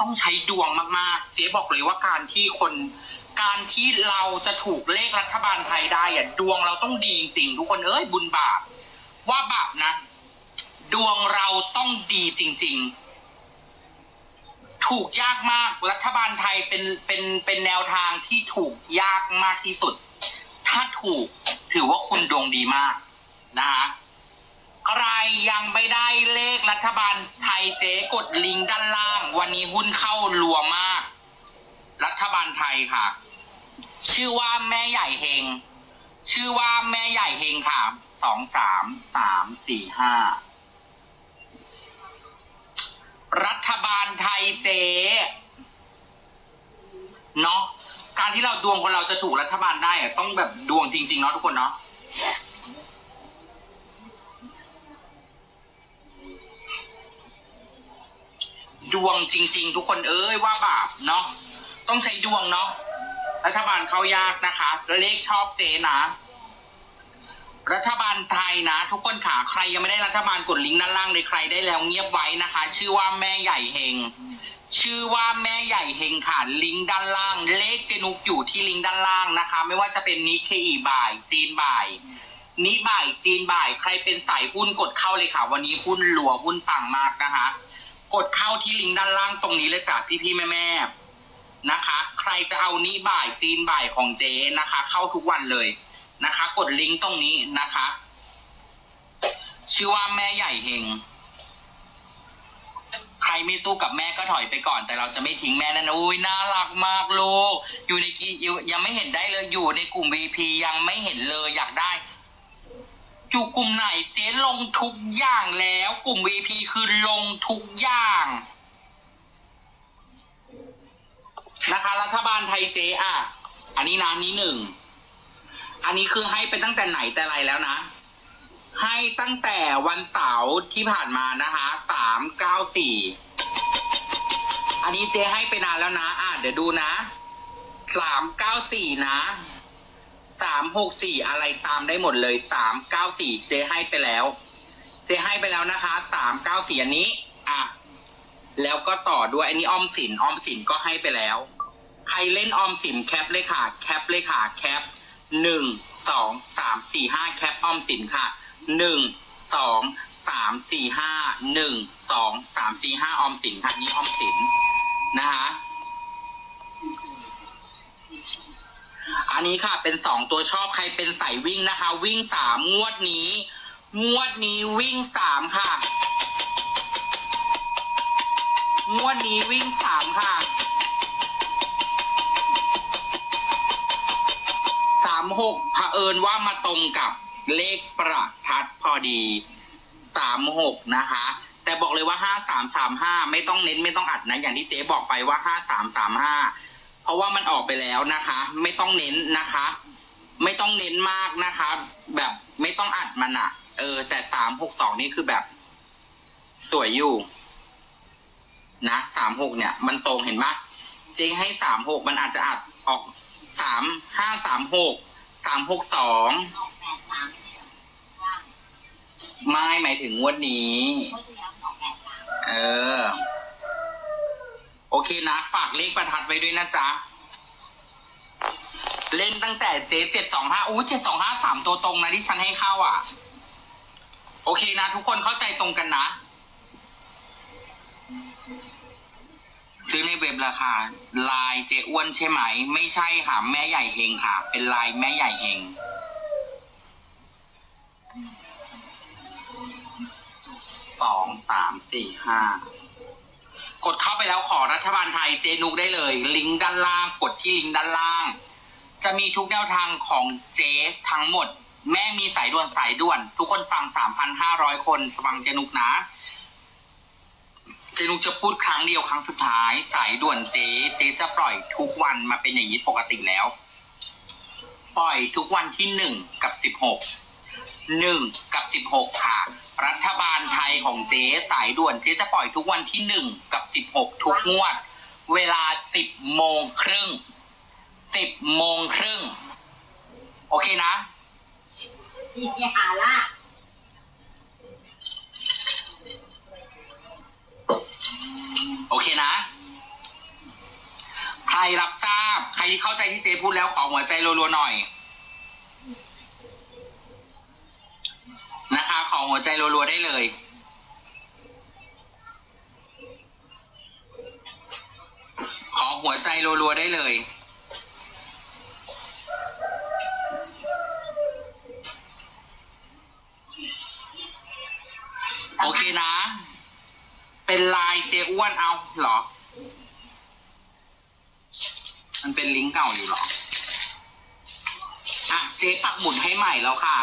ต้องใช้ดวงมากๆ เจ๊บอกเลยว่าการที่คน การที่เราจะถูกเลขรัฐบาลไทยได้อะดวงเราต้องดีจริงๆทุกคนเอ้ยบุญบาปว่าบาปนะ ดวงเราต้องดีจริง ๆ ถูกยากมากรัฐบาลไทยเป็นเป็นเป็นแนวทางที่ถูกยากมากที่สุด ถ้าถูกถือว่าคุณดวงดีมากนะคะ ใครยังไม่ได้เลขรัฐบาลไทยเจ๊กดลิงก์ด้านล่าง วันนี้หุ้นเข้ารัวมาก รัฐบาลไทยค่ะ ชื่อว่าแม่ใหญ่เฮง ชื่อว่าแม่ใหญ่เฮงค่ะสองสามสามสี่ห้ารัฐบาลไทยเจ๊เนาะการที่เราดวงคนเราจะถูกรัฐบาลได้อะต้องแบบดวงจริง ๆ เนาะทุกคนเนาะ ดวงจริง ๆ ทุกคนเอ้ยว่าบาปเนาะต้องใช้ดวงเนาะรัฐบาลเขายากนะคะเลขชอบเจนะรัฐบาลไทยนะ ทุกคนขาใครยังไม่ได้รัฐบาลกดลิงก์ด้านล่างเลยใครได้แล้วเงียบไว้นะคะ ชื่อว่าแม่ใหญ่เฮงชื่อว่าแม่ใหญ่เฮงค่ะลิงก์ด้านล่าง เลขเจนุกอยู่ที่ลิงก์ด้านล่างนะคะ ไม่ว่าจะเป็นนิเคอีบ่าย จีนบ่ายนิบ่ายจีนบ่าย ใครเป็นสายหุ้นกดเข้าเลยค่ะ วันนี้หุ้นหลัวหุ้นปังมากนะคะ กดเข้าที่ลิงก์ด้านล่างตรงนี้เลยจ้ะพี่ๆแม่ๆนะคะ ใครจะเอานิบ่ายจีนบ่ายของเจ๊นะคะ เข้าทุกวันเลยนะคะ กดลิงก์ตรงนี้นะคะ ชื่อว่าแม่ใหญ่เฮงใครไม่สู้กับแม่ก็ถอยไปก่อน แต่เราจะไม่ทิ้งแม่นะนะอุ้ยน่ารักมากลูกอยู่ในกีอยังไม่เห็นได้เลยอยู่ในกลุ่ม VP ยังไม่เห็นเลยอยากได้ อยู่กลุ่มไหนเจ๊ลงทุกอย่างแล้ว กลุ่ม VP คือลงทุกอย่างนะคะ รัฐบาลไทยเจ๊อะ อันนี้นะนี้หนึ่ง อันนี้คือให้เป็นตั้งแต่ไหนแต่ไรแล้วนะ ให้ตั้งแต่วันเสาร์ที่ผ่านมานะคะสามเก้าสี่อันนี้เจ๊ให้ไปนานแล้วนะ อะเดี๋ยวดูนะสามเก้าสี่นะ สามหกสี่อะไรตามได้หมดเลยสามเก้าสี่เจให้ไปแล้ว เจให้ไปแล้วนะคะสามเก้าสี่อันนี้อะแล้วก็ต่อด้วยอันนี้ออมสินออมสินก็ให้ไปแล้ว ใครเล่นออมสินแคปเลยค่ะ แคปเลยค่ะ แคปหนึ่งสองสามสี่ห้าแคปออมสินค่ะหนึ่งสองสามสี่ห้าหนึ่งสองสามสี่ห้าออมสินค่ะนี่ออมสินนะคะ อันนี้ค่ะเป็นสองตัวชอบใครเป็นสายวิ่งนะคะ วิ่งสามงวดนี้ งวดนี้วิ่งสามค่ะ งวดนี้วิ่งสามค่ะสามหกเผอิญว่ามาตรงกับเลขประทัดพอดีสามหกนะคะ แต่บอกเลยว่าห้าสามสามห้าไม่ต้องเน้นไม่ต้องอัดนะ อย่างที่เจ๊บอกไปว่าห้าสามสามห้า เพราะว่ามันออกไปแล้วนะคะ ไม่ต้องเน้นนะคะ ไม่ต้องเน้นมากนะคะ แบบไม่ต้องอัดมันอะเออ แต่สามหกสองนี่คือแบบ สวยอยู่ นะสามหกเนี่ย มันตรงเห็นปะเจ๊ให้สามหกมันอาจจะอัดออกสามห้าสามหกสามหกสองไม่หมายถึงงวดนี้ เออ โอเคนะ ฝากเลขประทัดไว้ด้วยนะจ๊ะ เล่นตั้งแต่เจเจ็ดสองห้าอู้เจ็ดสองห้าสามตัวตรงนะที่ฉันให้เข้าอะ โอเคนะ ทุกคนเข้าใจตรงกันนะ ซื้อในเว็บราคาลายเจอ้วนใช่ไหม ไม่ใช่ค่ะ แม่ใหญ่เฮงค่ะ เป็นลายแม่ใหญ่เฮงสองสามสี่ห้า กดเข้าไปแล้วขอรัฐบาลไทยเจนุกได้เลย ลิงก์ด้านล่างกดที่ลิงก์ด้านล่าง จะมีทุกแนวทางของเจทั้งหมด แม่มีสายด่วนสายด่วน ทุกคนฟังสามพันห้าร้อยคนฟังเจนุกนะ เจนุกจะพูดครั้งเดียวครั้งสุดท้าย สายด่วนเจเจจะปล่อยทุกวันมาเป็นอย่างนี้ปกติแล้ว ปล่อยทุกวันที่หนึ่งกับสิบหกหนึ่งกับสิบหกค่ะ รัฐบาลไทยของเจ๊สายด่วนเจ๊จะปล่อยทุกวันที่หนึ่งกับสิบหกทุกงวด เวลาสิบโมงครึ่งสิบโมงครึ่งโอเคนะอีกเนี่ยหาล่ะโอเคนะรรับทราบ ใครเข้าใจที่เจพูดแล้วขอหัวใจรัวๆหน่อย นะคะ ข อหัวใจรัวๆได้เลย ขอหัวใจรัวๆได้เลย โอเคนะ เป็นลายเจอ้วนเอาเหรอ มันเป็นลิงก์เก่าอยู่เหรอ อะ เจ๊ปักหมุดให้ใหม่แล้วค่ะ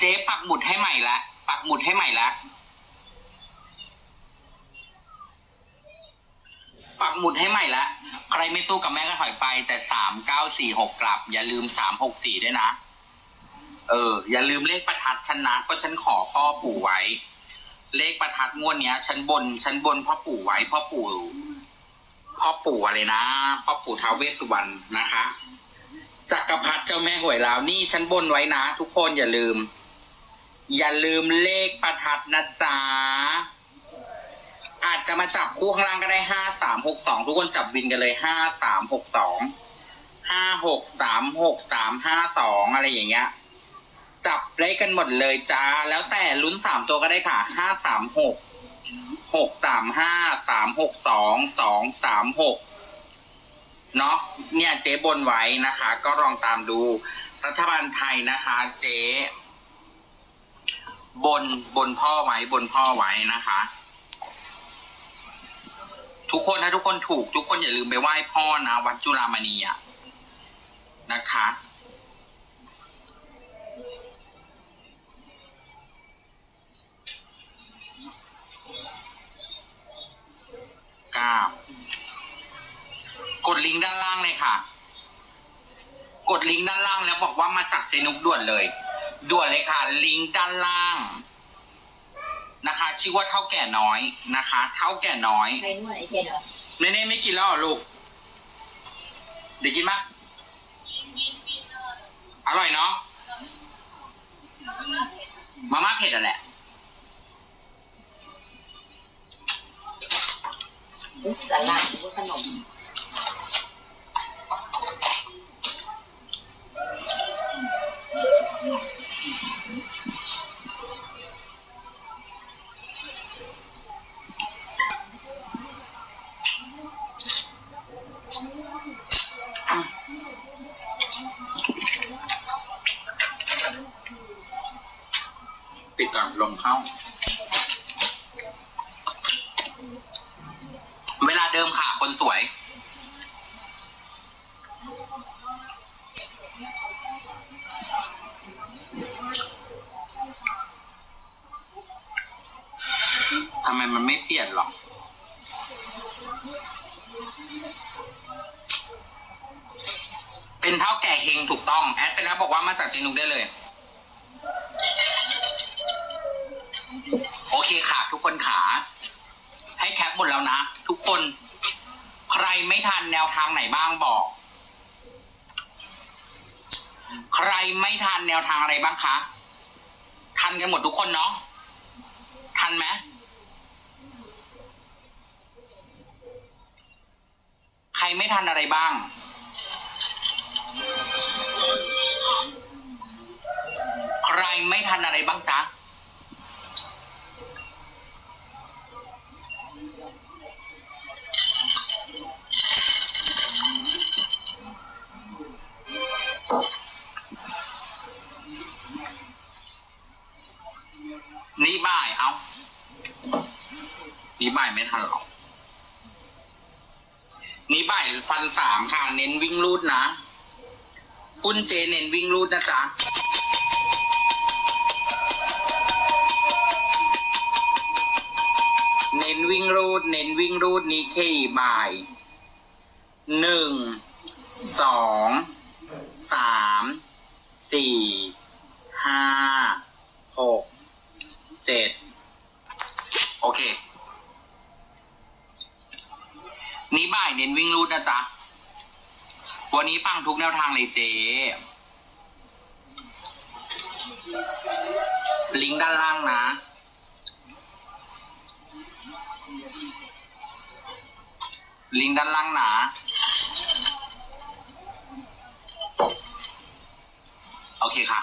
เจ๊ปักหมุดให้ใหม่ล้วปักหมุดให้ใหม่ล้วปักหมุดให้ใหม่ล้วใครไม่สู้กับแม่ก็ถอยไป แต่สามเก้าสี่หกกลับ อย่าลืมสามหกสี่ด้วยนะ เออ อย่าลืมเลขประทัดฉันนะเพราะฉันขอพ่อปู่ไว้ เลขประทัดงวดเนี้ยฉันบนฉันบนพ่อปู่ไว้พ่อปู่พ่อปู่อะไรนะพ่อปู่ท้าวเวสสุวรรณนะคะจักรพรรดิเจ้าแม่หวยลาวนี่ฉันบนไว้นะ ทุกคนอย่าลืม อย่าลืมเลขประทัดนะจ๊ะ อาจจะมาจับคู่ข้างล่างก็ได้ห้าสามหกสองทุกคนจับวินกันเลยห้าสามหกสองห้าหกสามหกสามห้าสองอะไรอย่างเงี้ย จับได้กันหมดเลยจ้า แล้วแต่ลุ้นสามตัวก็ได้ค่ะห้าสามหกหกสามห้าสามหกสองสองสามหกเนาะเนี่ยเจ๊บนไว้นะคะ ก็ลองตามดู รัฐบาลไทยนะคะ เจ๊ บนบนพ่อไว้บนพ่อไว้นะคะ ทุกคนถ้าทุกคนถูก ทุกคนอย่าลืมไปไหว้พ่อนะวัดจุฬามณีอะนะคะเก้ากดลิงก์ด้านล่างเลยค่ะ กดลิงก์ด้านล่างแล้วบอกว่ามาจากเจนุกด่วนเลย ด่วนเลยค่ะ ลิงก์ด้านล่างนะคะ ชื่อว่าเท่าแก่น้อยนะคะ เท่าแก่น้อยใครนวดไอเชนเหรอเนเน่ไม่กินแล้วเหรอลูก เดี๋ยวกินปะอร่อยเนาะมาม่าเผ็ดอะแหละอุ๊ยสาลายหรือว่าขนม ปิดก่อนลมเข้า เวลาเดิมค่ะ คนสวย ทำไมมันไม่เปลี่ยนหรอเป็นเท่าแก่เฮงถูกต้อง แอดไปแล้วบอกว่ามาจากเจนุกได้เลย โอเคค่ะทุกคนขาให้แคปหมดแล้วนะ ทุกคน ใครไม่ทันแนวทางไหนบ้างบอก ใครไม่ทันแนวทางอะไรบ้างคะ ทันกันหมดทุกคนเนาะทันไหมใครไม่ทันอะไรบ้างใครไม่ทันอะไรบ้างจ๊ะ บ่ายเอานี่บ่ายไม่ทันหรอกนี่บ่ายฟันสามค่ะ เน้นวิ่งรูดนะคุณเจเน้นวิ่งรูดนะจ๊ะเน้นวิ่งรูด เน้นวิ่งรูดนี้เคบ่ายหนึ่งสองสามสี่ห้าหก เจ็ดโอเค นี้บ่ายเน้นวิ่งรูดนะจ๊ะ วันนี้ปังทุกแนวทางเลยเจ๊ลิงก์ด้านล่างนะ ลิงก์ด้านล่างนะโอเคค่ะ